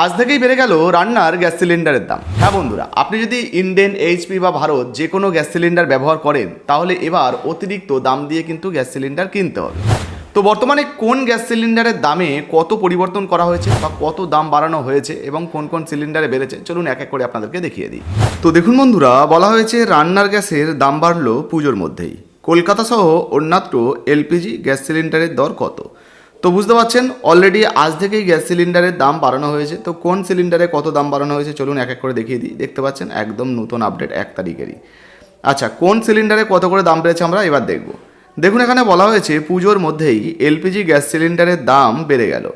আজ থেকেই বেড়ে গেল রান্নার গ্যাস সিলিন্ডারের দাম। হ্যাঁ বন্ধুরা, আপনি যদি ইন্ডেন এইচপি বা ভারত যে কোনো গ্যাস সিলিন্ডার ব্যবহার করেন, তাহলে এবার অতিরিক্ত দাম দিয়ে কিন্তু গ্যাস সিলিন্ডার কিনতে হবে। তো বর্তমানে কোন গ্যাস সিলিন্ডারের দামে কত পরিবর্তন করা হয়েছে বা কত দাম বাড়ানো হয়েছে এবং কোন কোন সিলিন্ডারে বেড়েছে, চলুন এক এক করে আপনাদেরকে দেখিয়ে দিই। তো দেখুন বন্ধুরা, বলা হয়েছে রান্নার গ্যাসের দাম বাড়লো পুজোর মধ্যেই। কলকাতা সহ অন্যত্র এলপিজি গ্যাস সিলিন্ডারের দর কত? তো বুঝতে পারছেন অলরেডি আজ থেকেই গ্যাস সিলিন্ডারের দাম বাড়ানো হয়েছে। তো কোন সিলিন্ডারে কত দাম বাড়ানো হয়েছে চলুন এক এক করে দেখিয়ে দিই। দেখতে পাচ্ছেন, একদম নতুন আপডেট এক তারিখেরই। আচ্ছা কোন সিলিন্ডারে কত করে দাম বেড়েছে আমরা এবার দেখব। দেখুন, এখানে বলা হয়েছে পুজোর মধ্যেই এলপিজি গ্যাস সিলিন্ডারের দাম বেড়ে গেল।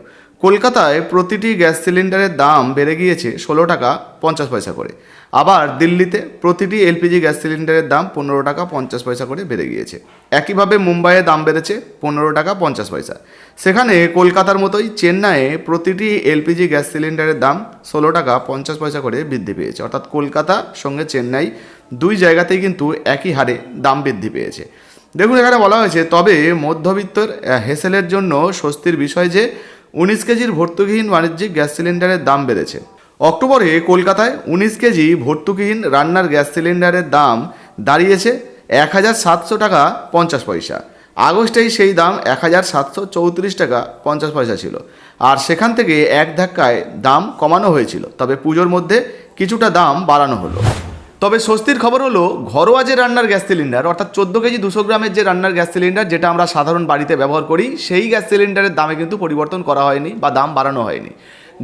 কলকাতায় প্রতিটি গ্যাস সিলিন্ডারের দাম বেড়ে গিয়েছে ষোলো টাকা পঞ্চাশ পয়সা করে। আবার দিল্লিতে প্রতিটি এলপিজি গ্যাস সিলিন্ডারের দাম পনেরো টাকা পঞ্চাশ পয়সা করে বেড়ে গিয়েছে। একইভাবে মুম্বাইয়ে দাম বেড়েছে পনেরো টাকা পঞ্চাশ পয়সা। সেখানে কলকাতার মতোই চেন্নাইয়ে প্রতিটি এলপিজি গ্যাস সিলিন্ডারের দাম ষোলো টাকা পঞ্চাশ পয়সা করে বৃদ্ধি পেয়েছে। অর্থাৎ কলকাতা সঙ্গে চেন্নাই দুই জায়গাতেই কিন্তু একই হারে দাম বৃদ্ধি পেয়েছে। দেখুন, এখানে বলা হয়েছে, তবে মধ্যবিত্তর হেসেলের জন্য স্বস্তির বিষয় যে উনিশ কেজির ভর্তুকিহীন বাণিজ্যিক গ্যাস সিলিন্ডারের দাম বেড়েছে। অক্টোবরে কলকাতায় উনিশ কেজি ভর্তুকিহীন রান্নার গ্যাস সিলিন্ডারের দাম দাঁড়িয়েছে এক হাজার সাতশো টাকা পঞ্চাশ পয়সা। আগস্টেই সেই দাম এক হাজার সাতশো চৌত্রিশ টাকা পঞ্চাশ পয়সা ছিল। আর সেখান থেকে এক ধাক্কায় দাম কমানো হয়েছিল, তবে পুজোর মধ্যে কিছুটা দাম বাড়ানো হলো। তবে স্বস্তির খবর হলো, ঘরোয়া যে রান্নার গ্যাস সিলিন্ডার, অর্থাৎ চোদ্দ কেজি দুশো গ্রামের যে রান্নার গ্যাস সিলিন্ডার, যেটা আমরা সাধারণ বাড়িতে ব্যবহার করি, সেই গ্যাস সিলিন্ডারের দামে কিন্তু পরিবর্তন করা হয়নি বা দাম বাড়ানো হয়নি।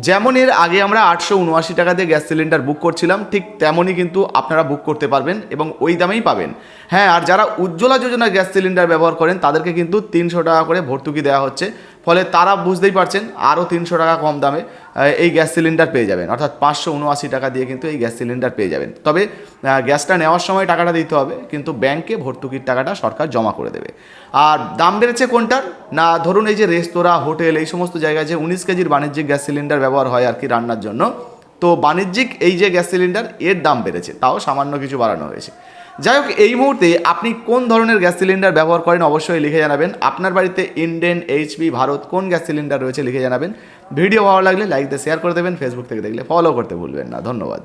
যেমন এর আগে আমরা আটশো উনআশি টাকা দিয়ে গ্যাস সিলিন্ডার বুক করছিলাম, ঠিক তেমনই কিন্তু আপনারা বুক করতে পারবেন এবং ওই দামেই পাবেন। হ্যাঁ আর যারা উজ্জ্বলা যোজনা গ্যাস সিলিন্ডার ব্যবহার করেন, তাদেরকে কিন্তু তিনশো টাকা করে ভর্তুকি দেওয়া হচ্ছে। ফলে তারা বুঝতেই পারছেন আরও তিনশো টাকা কম দামে এই গ্যাস সিলিন্ডার পেয়ে যাবেন। অর্থাৎ পাঁচশো উনআশি টাকা দিয়ে কিন্তু এই গ্যাস সিলিন্ডার পেয়ে যাবেন। তবে গ্যাসটা নেওয়ার সময় টাকাটা দিতে হবে, কিন্তু ব্যাংকে ভর্তুকির টাকাটা সরকার জমা করে দেবে। আর দাম বেড়েছে কোনটার? না, ধরুন এই যে রেস্তোরাঁ, হোটেল, এই সমস্ত জায়গায় যে উনিশ কেজির বাণিজ্যিক গ্যাস সিলিন্ডার ব্যবহার হয় আর কি রান্নার জন্য তো বাণিজ্যিক এই যে গ্যাস সিলিন্ডার, এর দাম বেড়েছে, তাও সামান্য কিছু বাড়ানো হয়েছে। যাই হোক, এই মুহূর্তে আপনি কোন ধরনের গ্যাস সিলিন্ডার ব্যবহার করেন অবশ্যই লিখে জানাবেন। আপনার বাড়িতে ইন্ডেন এইচপি ভারত কোন গ্যাস সিলিন্ডার রয়েছে লিখে জানাবেন। ভিডিও ভালো লাগলে লাইক দিয়ে শেয়ার করে দেবেন ফেসবুক থেকে দেখলে ফলো করতে ভুলবেন না। ধন্যবাদ।